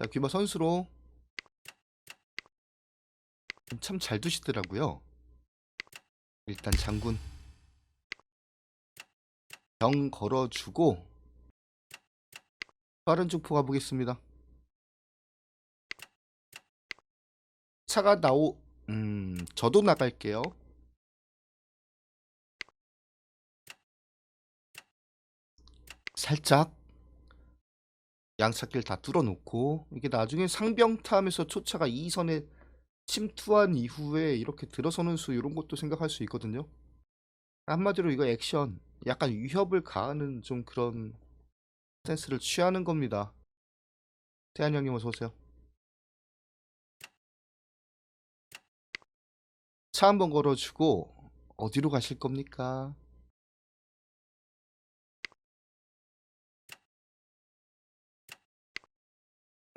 자, 귀마 선수로 참 잘 두시더라고요. 일단 장군 병 걸어주고 빠른 중포 가보겠습니다. 차가 나오 음 저도 나갈게요. 살짝 양차길 다 뚫어놓고 이게 나중에 상병타하면서 초차가 2선에 침투한 이후에 이렇게 들어서는 수 이런 것도 생각할 수 있거든요. 한마디로 이거 액션 약간 위협을 가하는 좀 그런 센스를 취하는 겁니다. 태한 형님 어서 오세요. 차 한번 걸어주고 어디로 가실 겁니까?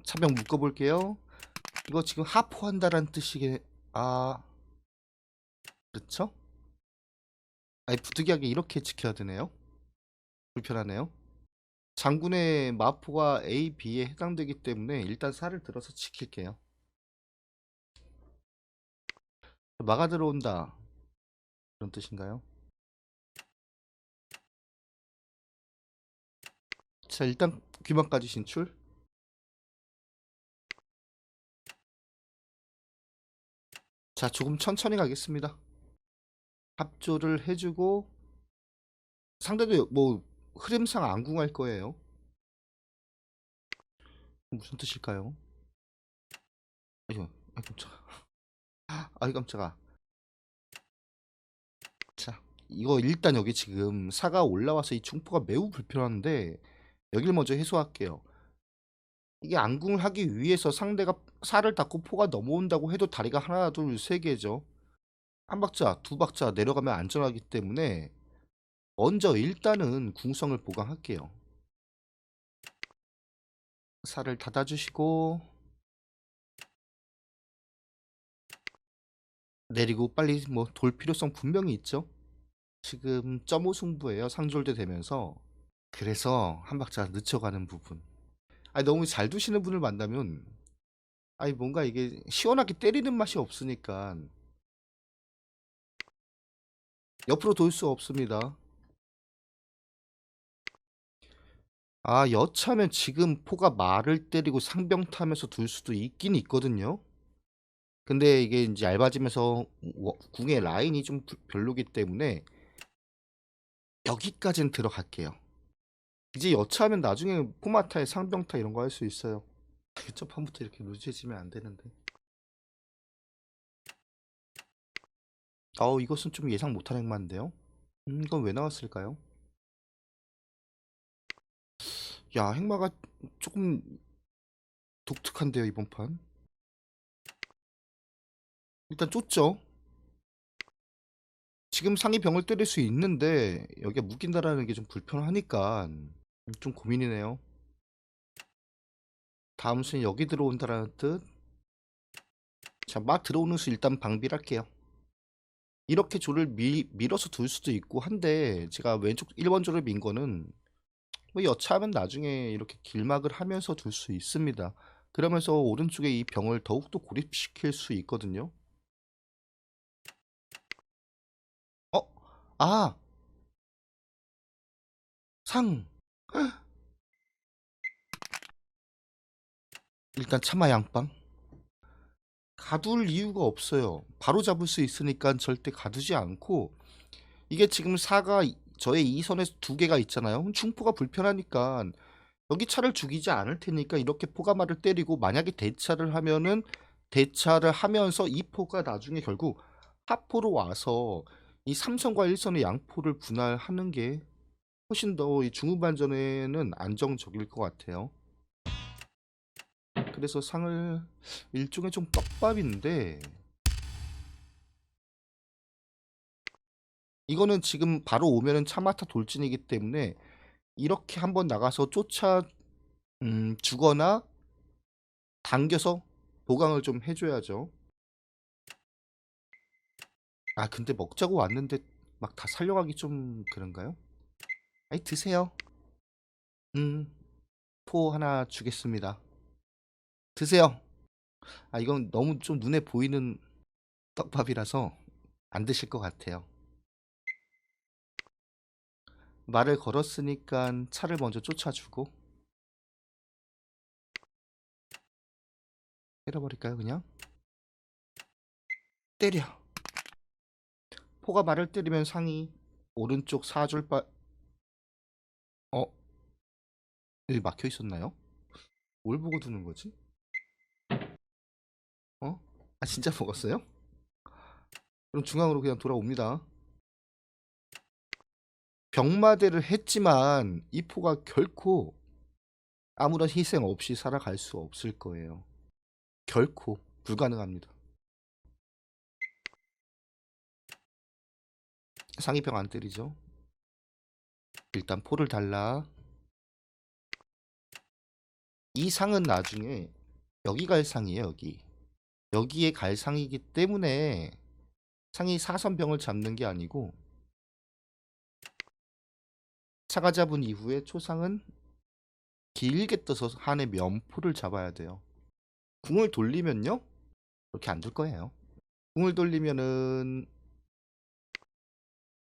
차병 묶어볼게요. 이거 지금 하포한다라는 뜻이게 아 그렇죠? 아니 부득이하게 이렇게 지켜야 되네요. 불편하네요. 장군의 마포가 A, B에 해당되기 때문에 일단 살을 들어서 지킬게요. 막아 들어온다. 그런 뜻인가요? 자, 일단 귀만까지 진출. 자, 조금 천천히 가겠습니다. 합조를 해주고 상대도 뭐 흐름상 안궁할 거예요. 무슨 뜻일까요? 아이고, 아이 깜짝아. 아이 깜짝아. 자, 이거 일단 여기 지금 사가 올라와서 이 중포가 매우 불편한데 여길 먼저 해소할게요. 이게 안궁을 하기 위해서 상대가 살을 닫고 포가 넘어온다고 해도 다리가 하나, 둘, 세 개죠. 한 박자, 두 박자 내려가면 안전하기 때문에 먼저 일단은 궁성을 보강할게요. 살을 닫아주시고 내리고 빨리 뭐 돌 필요성 분명히 있죠. 지금 점오 승부예요. 상졸대 되면서 그래서 한 박자 늦춰가는 부분. 아니 너무 잘 두시는 분을 만나면 아니 뭔가 이게 시원하게 때리는 맛이 없으니까 옆으로 돌 수 없습니다. 아, 여차하면 지금 포가 말을 때리고 상병 타면서 둘 수도 있긴 있거든요. 근데 이게 이제 얇아지면서 워- 궁의 라인이 좀 부- 별로기 때문에 여기까지는 들어갈게요. 이제 여차하면 나중에 포마타에 상병타 이런 거 할 수 있어요. 첫판부터 이렇게 루즈해지면 안 되는데. 어, 이것은 좀 예상 못한 행마인데요. 음, 이건 왜 나왔을까요? 야, 행마가 조금 독특한데요, 이번 판. 일단 쫓죠. 지금 상이 병을 때릴 수 있는데 여기가 묶인다라는 게 좀 불편하니까 좀 고민이네요. 다음 수는 여기 들어온다라는 뜻. 자, 막 들어오는 수 일단 방비할게요. 이렇게 조를 미, 밀어서 둘 수도 있고 한데 제가 왼쪽 1번 조를 민 거는 뭐 여차하면 나중에 이렇게 길막을 하면서 둘 수 있습니다. 그러면서 오른쪽에 이 병을 더욱더 고립시킬 수 있거든요. 어? 아! 상! 일단 차마 양빵. 가둘 이유가 없어요. 바로 잡을 수 있으니까 절대 가두지 않고 이게 지금 사가 이- 저의 이 선에 두 개가 있잖아요. 충포가 불편하니까 여기 차를 죽이지 않을 테니까 이렇게 포가마를 때리고 만약에 대차를 하면은 대차를 하면서 이 포가 나중에 결국 하포로 와서 이 삼선과 일선의 양포를 분할하는 게 훨씬 더이 중후반전에는 안정적일 것 같아요. 그래서 상을 일종의 좀 떡밥인데 이거는 지금 바로 오면은 차마타 돌진이기 때문에 이렇게 한번 나가서 쫓아 음, 주거나 당겨서 보강을 좀 해줘야죠. 아 근데 먹자고 왔는데 막 다 살려가기 좀 그런가요? 아이 드세요. 음, 포 하나 주겠습니다. 드세요. 아 이건 너무 좀 눈에 보이는 떡밥이라서 안 드실 것 같아요. 말을 걸었으니까 차를 먼저 쫓아주고 때려버릴까요 그냥? 때려. 포가 말을 때리면 상이 오른쪽 사줄 바... 여기 막혀 있었나요? 뭘 보고 두는 거지? 어? 아 진짜 먹었어요? 그럼 중앙으로 그냥 돌아옵니다. 병마대를 했지만 이 포가 결코 아무런 희생 없이 살아갈 수 없을 거예요. 결코 불가능합니다. 상위병 안 때리죠. 일단 포를 달라. 이 상은 나중에 여기 갈 상이에요, 여기. 여기에 갈 상이기 때문에 상이 사선병을 잡는 게 아니고 차가 잡은 이후에 초상은 길게 떠서 한의 면포를 잡아야 돼요. 궁을 돌리면요? 이렇게 안 둘 거예요. 궁을 돌리면은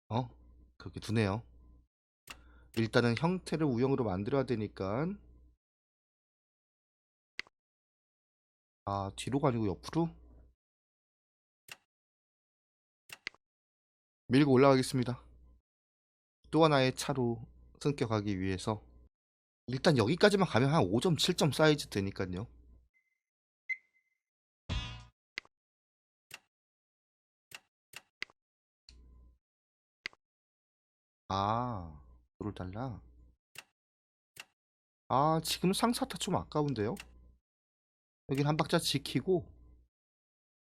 어? 그렇게 두네요. 일단은 형태를 우영으로 만들어야 되니까 아 뒤로가 아니고 옆으로 밀고 올라가겠습니다. 또 하나의 차로 승격하기 위해서 일단 여기까지만 가면 한 5점 7점 사이즈 되니까요. 아, 도를 달라. 아, 지금 상사타 좀 아까운데요? 여긴 한 박자 지키고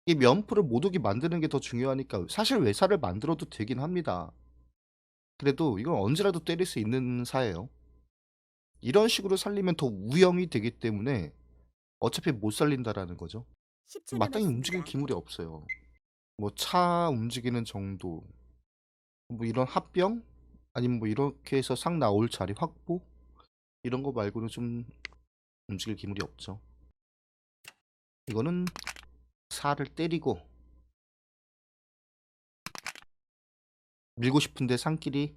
이 면포를 못 오게 만드는 게 더 중요하니까 사실 외사를 만들어도 되긴 합니다. 그래도 이건 언제라도 때릴 수 있는 사예요. 이런 식으로 살리면 더 우영이 되기 때문에 어차피 못 살린다라는 거죠. 10초 마땅히. 움직일 기물이 없어요. 뭐 차 움직이는 정도, 뭐 이런 합병, 아니면 뭐 이렇게 해서 상 나올 자리 확보 이런 거 말고는 좀 움직일 기물이 없죠. 이거는 살을 때리고 밀고 싶은데 상끼리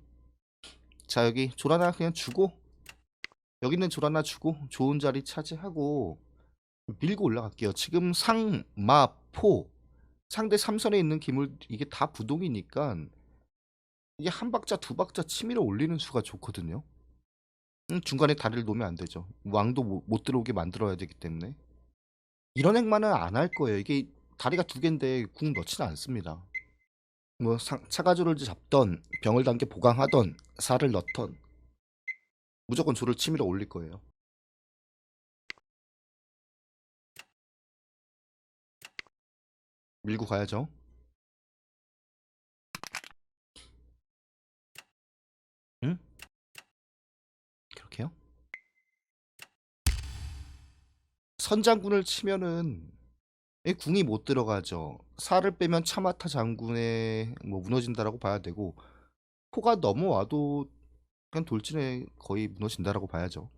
자 여기 졸 하나 그냥 주고 여기는 졸 하나 주고 좋은 자리 차지하고 밀고 올라갈게요. 지금 상, 마, 포 상대 삼선에 있는 기물 이게 다 부동이니까 이게 한 박자 두 박자 치밀어 올리는 수가 좋거든요. 음, 중간에 다리를 놓으면 안 되죠. 왕도 못, 못 들어오게 만들어야 되기 때문에 이런 행만은 안 할 거예요. 이게 다리가 두 개인데 궁 넣지는 않습니다. 뭐 상- 차가조를 잡던 병을 담게 보강하던 살을 넣던 무조건 조를 치밀어 올릴 거예요. 밀고 가야죠. 응? 그렇게요? 선장군을 치면은 이 궁이 못 들어가죠. 살을 빼면 차마타 장군에 뭐 무너진다라고 봐야 되고 포가 넘어와도 그냥 돌진에 거의 무너진다라고 봐야죠.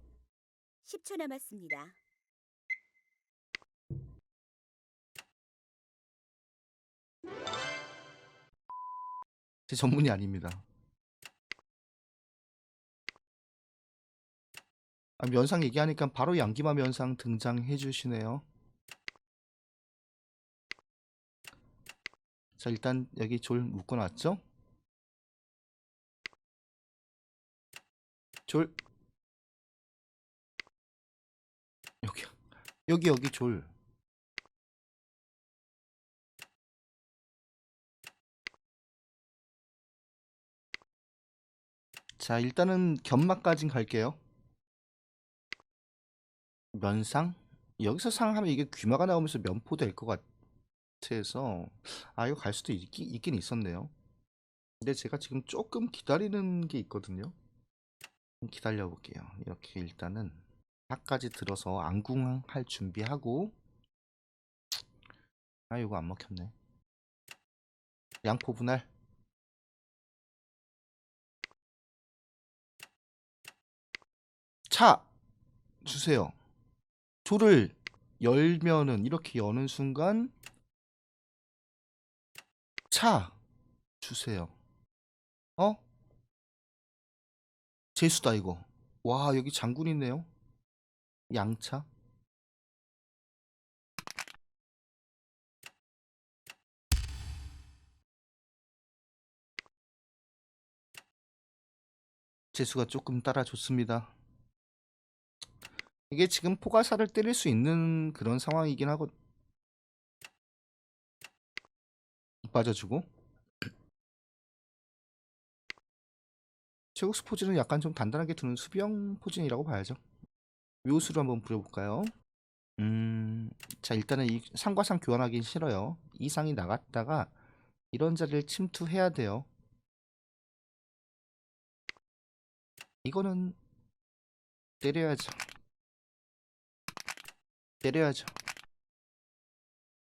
10초 남았습니다. 제 전문이 아닙니다. 아, 면상 얘기하니까 바로 양기마 면상 등장해 주시네요. 자, 일단 여기 졸 묶어놨죠? 졸 여기 여기 여기 졸 자, 일단은 견막까진 갈게요. 면상? 여기서 상 하면 이게 귀마가 나오면서 면포 될 것 같아서 아 이거 갈 수도 있기, 있긴 있었네요. 근데 제가 지금 조금 기다리는 게 있거든요. 좀 기다려 볼게요. 이렇게 일단은 하까지 들어서 안궁할 준비하고 아 이거 안 먹혔네. 양포 분할 차 주세요. 조를 열면은 이렇게 여는 순간 차 주세요. 어? 재수다 이거. 와 여기 장군 있네요. 양차. 재수가 조금 따라줬습니다. 이게 지금 포가사를 때릴 수 있는 그런 상황이긴 하고 빠져주고 제국스 포즈는 약간 좀 단단하게 두는 수비형 포진이라고 봐야죠. 묘수로 한번 부려볼까요? 음, 자 일단은 이 상과 상 교환하긴 싫어요. 이 상이 나갔다가 이런 자리를 침투해야 돼요. 이거는 때려야죠. 때려야죠.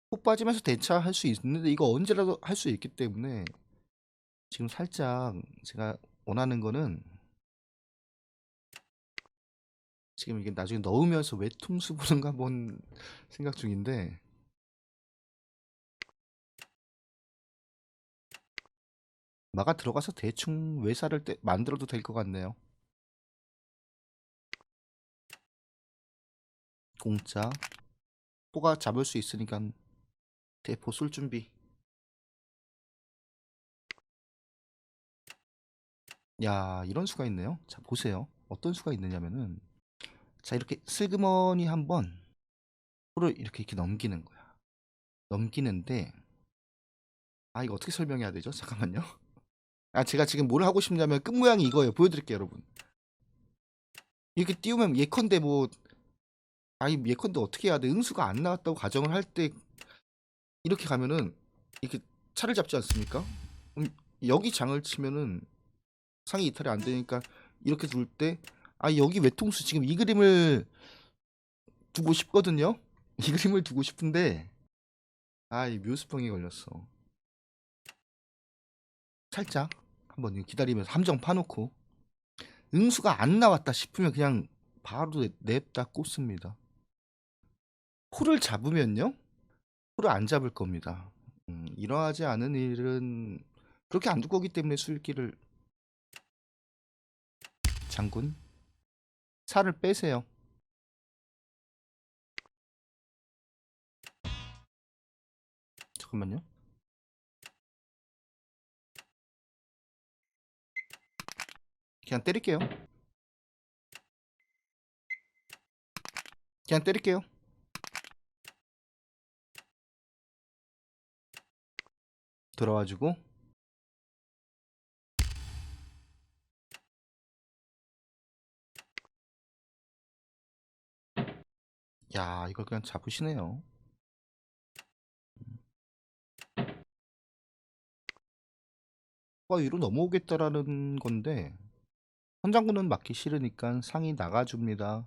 폭 빠지면서 대차할 수 있는데 이거 언제라도 할 수 있기 때문에 지금 살짝 제가 원하는 거는 지금 이게 나중에 넣으면서 외통수 보는가 한번 생각 중인데 마가 들어가서 대충 외사를 떼- 만들어도 될 것 같네요. 공짜 포가 잡을 수 있으니까 대포 쏠 준비. 야 이런 수가 있네요. 자 보세요. 어떤 수가 있느냐면은 자 이렇게 슬그머니 한번 포를 이렇게 이렇게 넘기는 거야. 넘기는데 아 이거 어떻게 설명해야 되죠? 잠깐만요. 아 제가 지금 뭘 하고 싶냐면 끝 모양이 이거예요. 보여드릴게요, 여러분. 이렇게 띄우면 예컨대 뭐 아니 예컨대 어떻게 해야 돼? 응수가 안 나왔다고 가정을 할 때 이렇게 가면은 이렇게 차를 잡지 않습니까? 음, 여기 장을 치면은 상이 이탈이 안 되니까 이렇게 둘 때 아 여기 외통수 지금 이 그림을 두고 싶거든요. 이 그림을 두고 싶은데 아 이 묘수병이 걸렸어. 살짝 한번 기다리면서 함정 파놓고 응수가 안 나왔다 싶으면 그냥 바로 내- 냅다 꽂습니다. 포를 잡으면요? 포를 안 잡을 겁니다. 음, 이러하지 않은 일은 그렇게 안둘 거기 때문에 술기를 장군 살을 빼세요. 잠깐만요. 그냥 때릴게요. 그냥 때릴게요. 들어와주고 야 이걸 그냥 잡으시네요. 가 위로 넘어오겠다라는 건데 선장군은 맞기 싫으니까 상이 나가줍니다.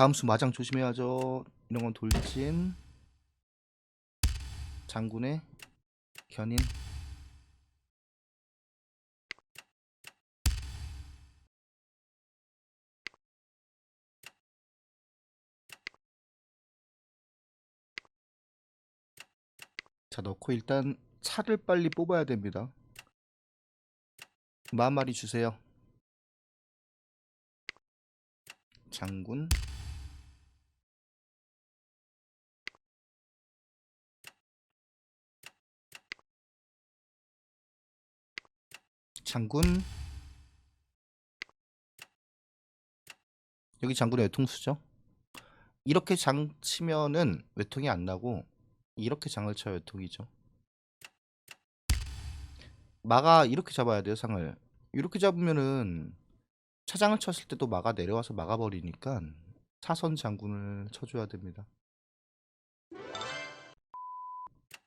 다음 수 마장 조심해야죠. 이런 건 돌진. 장군의 견인. 자 넣고 일단 차를 빨리 뽑아야 됩니다. 마마리 주세요. 장군. 장군. 여기 장군의 외통수죠. 이렇게 장 치면은 외통이 안 나고 이렇게 장을 쳐야 외통이죠. 마가 이렇게 잡아야 돼요 상을. 이렇게 잡으면은 차장을 쳤을 때도 마가 내려와서 막아버리니까 사선 장군을 쳐줘야 됩니다.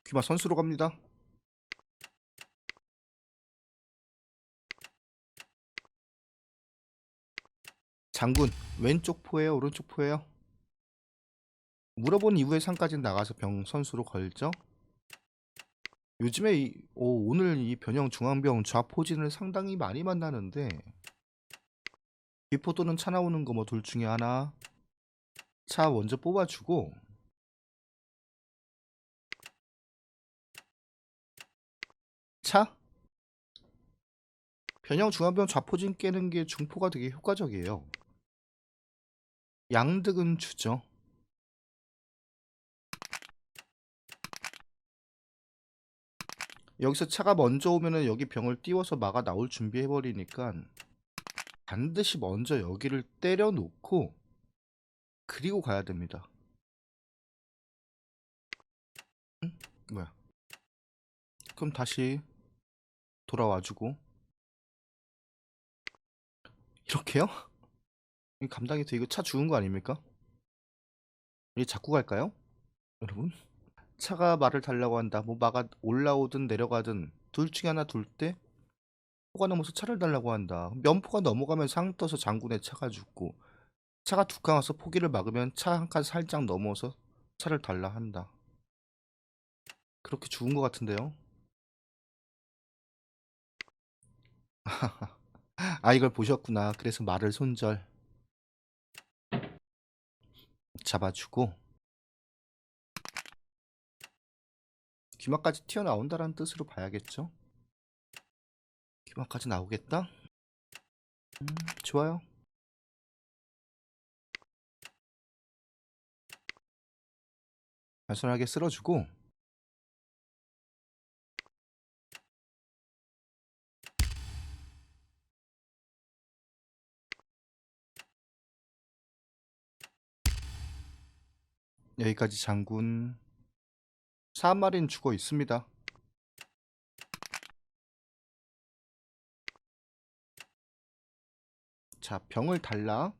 귀마 선수로 갑니다. 장군 왼쪽 포예요 오른쪽 포예요? 물어본 이후에 상까지 나가서 병 선수로 걸죠. 요즘에 이, 오, 오늘 이 변형 중앙병 좌포진을 상당히 많이 만나는데 비포 또는 차 나오는 거 뭐 둘 중에 하나 차 먼저 뽑아주고 차 변형 중앙병 좌포진 깨는 게 중포가 되게 효과적이에요. 양득은 주죠. 여기서 차가 먼저 오면은 여기 병을 띄워서 막아 나올 준비해 버리니까 반드시 먼저 여기를 때려 놓고 그리고 가야 됩니다. 응? 뭐야? 그럼 다시 돌아와 주고 이렇게요? 이 감당이 돼 이거 차 죽은 거 아닙니까? 이제 잡고 갈까요? 여러분? 차가 말을 달라고 한다. 뭐 마가 올라오든 내려가든 둘 중에 하나 둘 때 포가 넘어서 차를 달라고 한다. 면포가 넘어가면 상 떠서 장군의 차가 죽고 차가 두 칸 와서 포기를 막으면 차 한 칸 살짝 넘어서 차를 달라 한다. 그렇게 죽은 것 같은데요. 아 이걸 보셨구나. 그래서 말을 손절 잡아주고 귀마까지 튀어나온다라는 뜻으로 봐야겠죠? 귀마까지 나오겠다? 음, 좋아요. 단순하게 쓸어주고 여기까지 장군 4마리는 죽어 있습니다. 자, 병을 달라.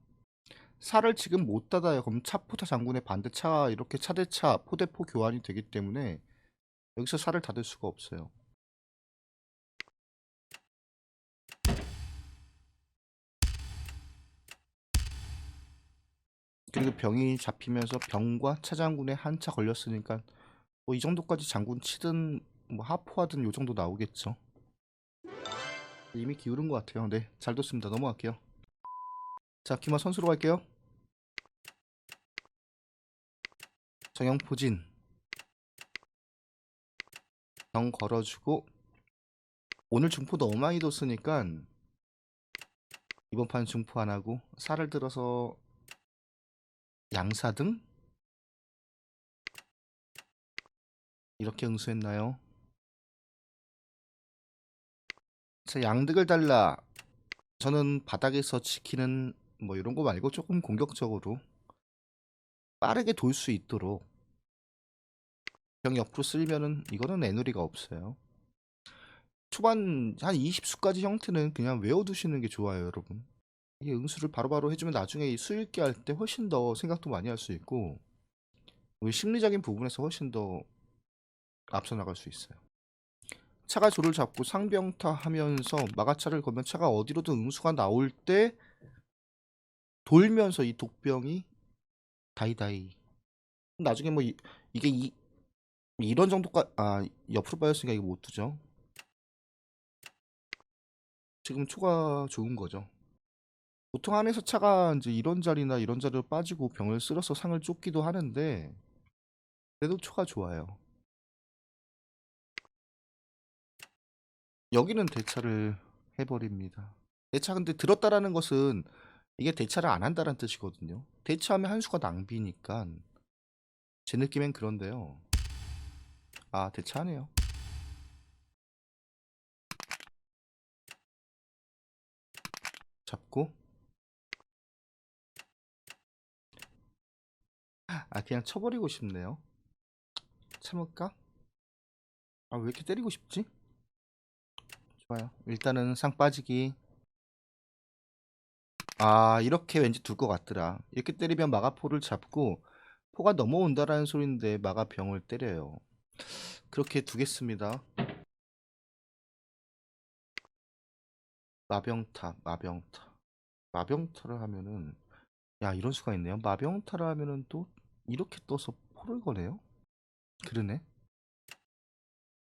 살을 지금 못 닫아요. 그럼 차포타 장군의 반대차 이렇게 차대차 포대포 교환이 되기 때문에 여기서 살을 닫을 수가 없어요. 그리고 병이 잡히면서 병과 차장군의 한차 걸렸으니까 뭐 이 정도까지 장군 치든 뭐 하포하든 요 정도 나오겠죠. 이미 기울은 것 같아요. 네, 잘 뒀습니다. 넘어갈게요. 자, 기마 선수로 갈게요. 정영포진 정 걸어주고 오늘 중포 너무 많이 뒀으니까 이번 판 중포 안 하고 살을 들어서 양사등 이렇게 응수했나요? 자, 양득을 달라. 저는 바닥에서 지키는 뭐 이런 거 말고 조금 공격적으로 빠르게 돌 수 있도록 병 옆으로 쓸면은 이거는 애누리가 없어요. 초반 한 20수까지 형태는 그냥 외워두시는 게 좋아요, 여러분. 이게 응수를 바로바로 해주면 나중에 이 수읽기 할때 훨씬 더 생각도 많이 할 수 있고 우리 심리적인 부분에서 훨씬 더 앞서 나갈 수 있어요. 차가 조를 잡고 상병타 하면서 마가차를 걸면 차가 어디로든 응수가 나올 때 돌면서 이 독병이 다이다이. 나중에 뭐 이, 게 이, 이런 정도까 아 옆으로 빠졌으니까 이거 못 두죠. 지금 초가 좋은 거죠 보통 안에서 차가 이제 이런 자리나 이런 자리로 빠지고 병을 쓸어서 상을 쫓기도 하는데 그래도 초가 좋아요 여기는 대차를 해버립니다. 대차 근데 들었다라는 것은 이게 대차를 안 한다는 뜻이거든요. 대차하면 한 수가 낭비니까 제 느낌엔 그런데요. 아 대차하네요. 잡고 아 그냥 쳐버리고 싶네요. 참을까? 아 왜 이렇게 때리고 싶지? 좋아요. 일단은 상 빠지기. 아, 이렇게 왠지 둘 것 같더라. 이렇게 때리면 마가포를 잡고 포가 넘어온다라는 소리인데 마가병을 때려요. 그렇게 두겠습니다. 마병타, 마병타. 마병타를 하면은 야, 이런 수가 있네요. 마병타를 하면은 또 이렇게 떠서 포를 거네요. 그러네.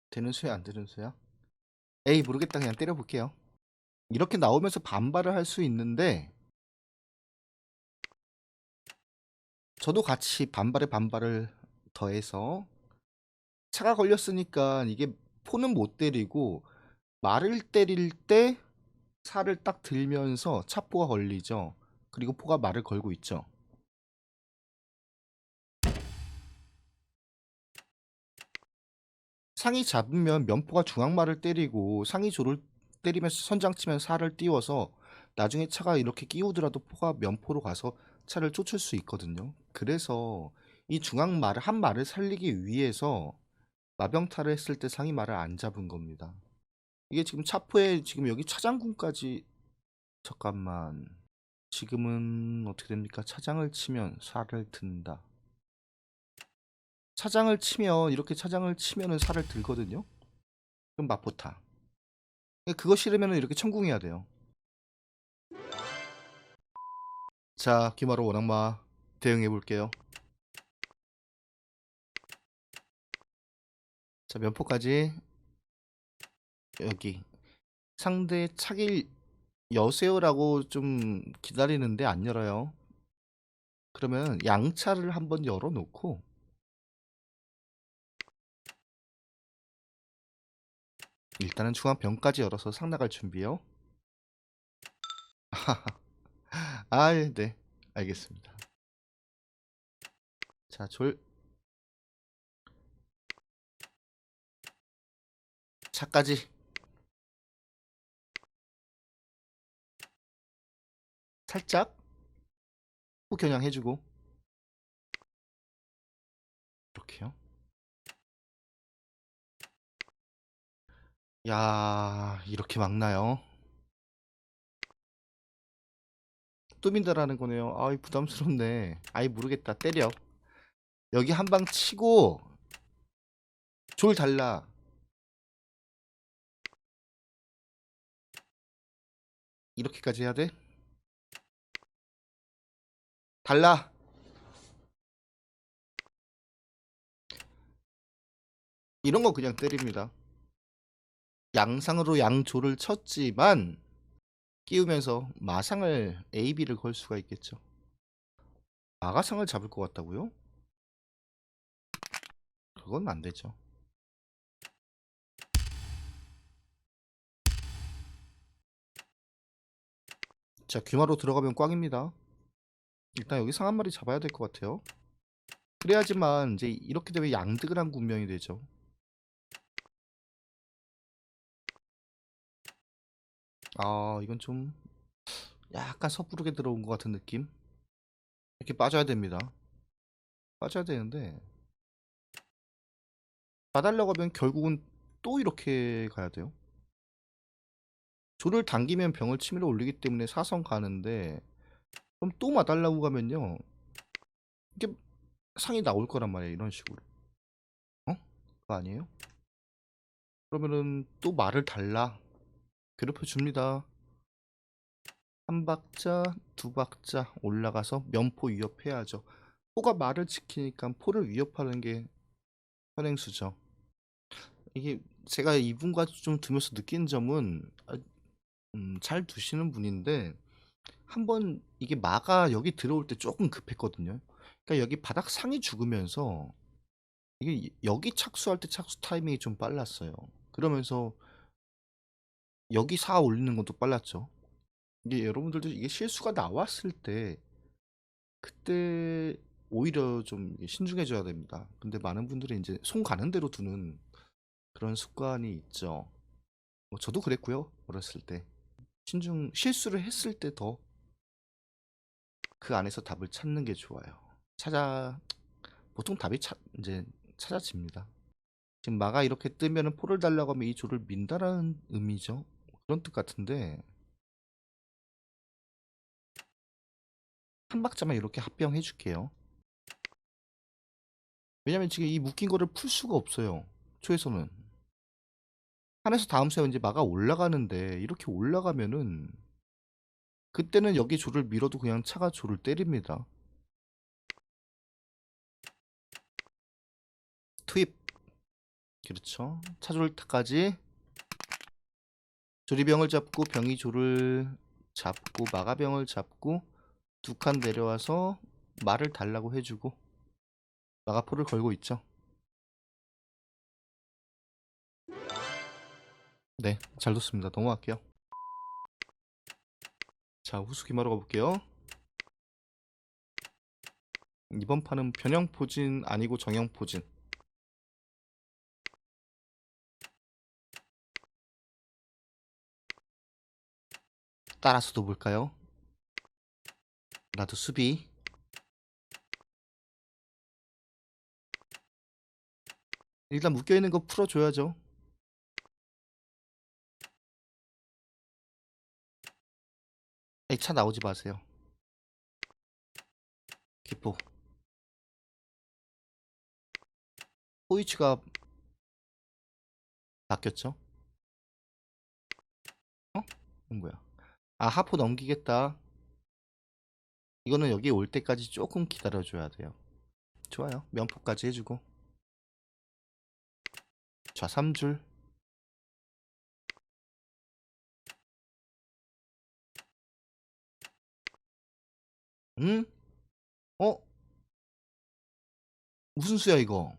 되는 수야 안 되는 수야? 에이 모르겠다 그냥 때려볼게요. 이렇게 나오면서 반발을 할 수 있는데 저도 같이 반발에 반발을 더해서 차가 걸렸으니까 이게 포는 못 때리고 말을 때릴 때 살을 딱 들면서 차포가 걸리죠. 그리고 포가 말을 걸고 있죠. 상이 잡으면 면포가 중앙말을 때리고 상이 조를 때리면서 선장 치면 살을 띄워서 나중에 차가 이렇게 끼우더라도 포가 면포로 가서 차를 쫓을 수 있거든요. 그래서 이 중앙말을 한 말을 살리기 위해서 마병타를 했을 때 상이 말을 안 잡은 겁니다. 이게 지금 차포에 지금 여기 차장군까지 잠깐만 지금은 어떻게 됩니까? 차장을 치면 살을 든다. 차장을 치면 이렇게 차장을 치면은 살을 들거든요. 그럼 마포타. 그거 싫으면 이렇게 천궁해야 돼요. 자, 기마로 원악마 대응해 볼게요. 자, 면포까지 여기 상대 차길 여세요라고 좀 기다리는데 안 열어요. 그러면 양차를 한번 열어놓고 일단은 중앙병까지 열어서 상 나갈 준비요. 아, 예, 네, 알겠습니다. 자, 졸 차까지 살짝 후 겨냥해주고 이렇게요. 야, 이렇게 막나요? 또 민다라는 거네요. 아이, 부담스럽네. 아이, 모르겠다. 때려. 여기 한 방 치고 졸 달라. 이렇게까지 해야 돼? 달라. 이런 거 그냥 때립니다. 양상으로 양조를 쳤지만 끼우면서 마상을 AB를 걸 수가 있겠죠. 마가상을 잡을 것 같다고요? 그건 안 되죠. 자, 귀마로 들어가면 꽝입니다. 일단 여기 상한 마리 잡아야 될 것 같아요. 그래야지만 이제 이렇게 되면 양득을 한 군명이 되죠. 아, 이건 좀 약간 섣부르게 들어온 것 같은 느낌? 이렇게 빠져야 됩니다. 빠져야 되는데 봐달라고 하면 결국은 또 이렇게 가야 돼요. 조를 당기면 병을 치밀어 올리기 때문에 사선 가는데 그럼 또 마달라고 가면요. 이게 상이 나올 거란 말이에요. 이런 식으로. 어? 그거 아니에요? 그러면은 또 말을 달라. 괴롭혀 줍니다. 한 박자, 두 박자 올라가서 면포 위협해야죠. 포가 말을 지키니까 포를 위협하는 게 현행수죠. 이게 제가 이분과 좀 두면서 느낀 점은 아, 음, 잘 두시는 분인데 한번 이게 마가 여기 들어올 때 조금 급했거든요. 그러니까 여기 바닥 상이 죽으면서 이게 여기 착수할 때 착수 타이밍이 좀 빨랐어요. 그러면서 여기 사 올리는 것도 빨랐죠. 이게 여러분들도 이게 실수가 나왔을 때 그때 오히려 좀 신중해져야 됩니다. 근데 많은 분들이 이제 손 가는 대로 두는 그런 습관이 있죠. 뭐 저도 그랬고요. 어렸을 때. 신중 실수를 했을 때 더 그 안에서 답을 찾는 게 좋아요. 찾아 보통 답이 차, 이제 찾아집니다. 지금 마가 이렇게 뜨면은 포를 달라고 하면 이 조를 민다라는 의미죠. 그런 뜻 같은데 한 박자만 이렇게 합병해 줄게요. 왜냐면 지금 이 묶인 거를 풀 수가 없어요. 초에서는. 한에서 다음 수에 이제 마가 올라가는데 이렇게 올라가면은 그때는 여기 조를 밀어도 그냥 차가 조를 때립니다. 투입 그렇죠. 차졸타까지 조리병을 잡고 병이 조를 잡고 마가병을 잡고 두 칸 내려와서 말을 달라고 해주고 마가포를 걸고 있죠. 네, 잘 뒀습니다. 넘어갈게요. 자, 후수기마로 가볼게요. 이번 판은 변형포진 아니고 정형포진. 따라서도 볼까요? 나도 수비. 일단 묶여있는 거 풀어줘야죠. 에이, 차 나오지 마세요. 기포. 호이치가 바뀌었죠? 어? 뭐야? 아, 하포 넘기겠다. 이거는 여기 올 때까지 조금 기다려줘야 돼요. 좋아요. 면포까지 해주고. 자, 3줄. 응? 어? 무슨 수야, 이거?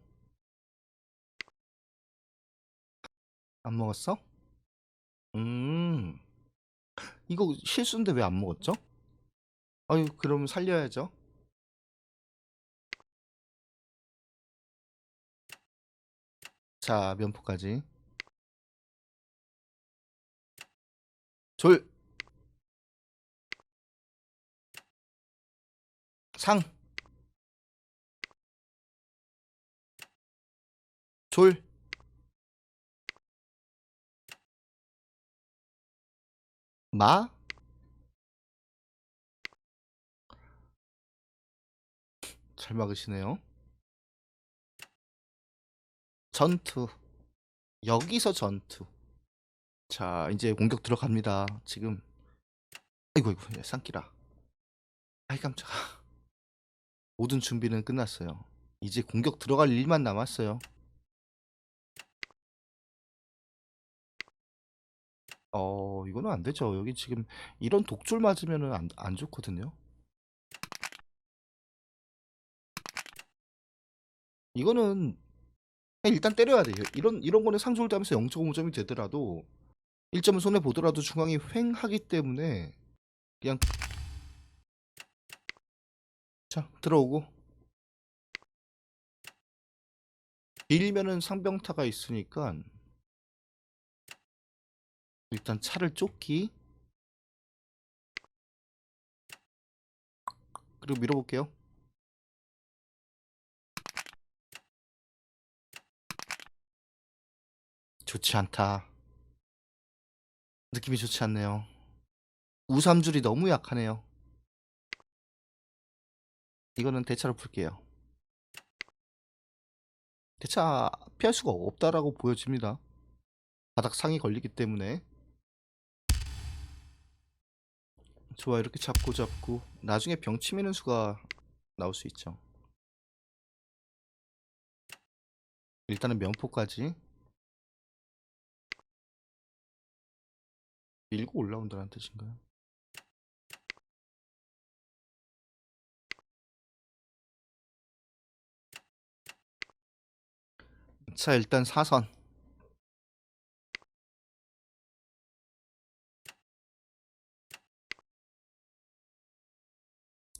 안 먹었어? 음. 이거 실수인데 왜 안 먹었죠? 아유, 그럼 살려야죠. 자, 면포까지. 졸. 상. 졸. 마. 잘 막으시네요. 전투. 여기서 전투. 자, 이제 공격 들어갑니다. 지금. 아이고, 아이고, 예, 쌍끼라. 아이, 깜짝아. 모든 준비는 끝났어요. 이제 공격 들어갈 일만 남았어요. 어, 이거는 안 되죠. 여기 지금 이런 독졸 맞으면은 안, 안 좋거든요. 이거는 일단 때려야 돼요. 이런 이런 거는 상졸되면서 0.5점이 되더라도 1점을 손해 보더라도 중앙이 횡하기 때문에 그냥 자 들어오고 빌면은 상병타가 있으니까 일단 차를 쫓기 그리고 밀어볼게요. 좋지 않다. 느낌이 좋지 않네요. 우삼줄이 너무 약하네요. 이거는 대차로 풀게요. 대차 피할 수가 없다라고 보여집니다. 바닥 상이 걸리기 때문에. 좋아 이렇게 잡고 잡고 나중에 병 치미는 수가 나올 수 있죠. 일단은 면포까지 밀고 올라온다는 뜻인가요? 자 일단 사선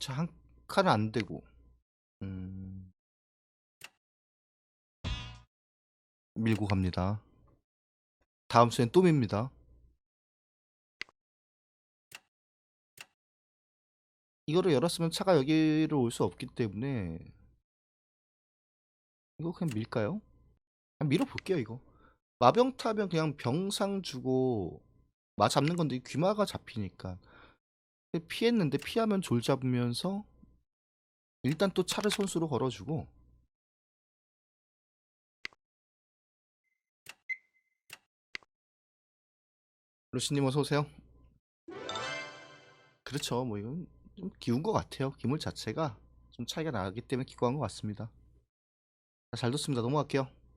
자한 칸은 안 되고. 음... 밀고 갑니다. 다음 수엔 또 밉니다. 이거를 열었으면 차가 여기로 올 수 없기 때문에 이거 그냥 밀까요? 그냥 밀어볼게요 이거. 마병 타면 그냥 병상 주고 마 잡는 건데 귀마가 잡히니까 피했는데 피하면 졸 잡으면서 일단 또 차를 선수로 걸어주고 루시님 어서 오세요. 그렇죠. 뭐 이건 좀 기운 것 같아요. 기물 자체가 좀 차이가 나기 때문에 기구한 것 같습니다. 자, 잘 뒀습니다. 넘어갈게요.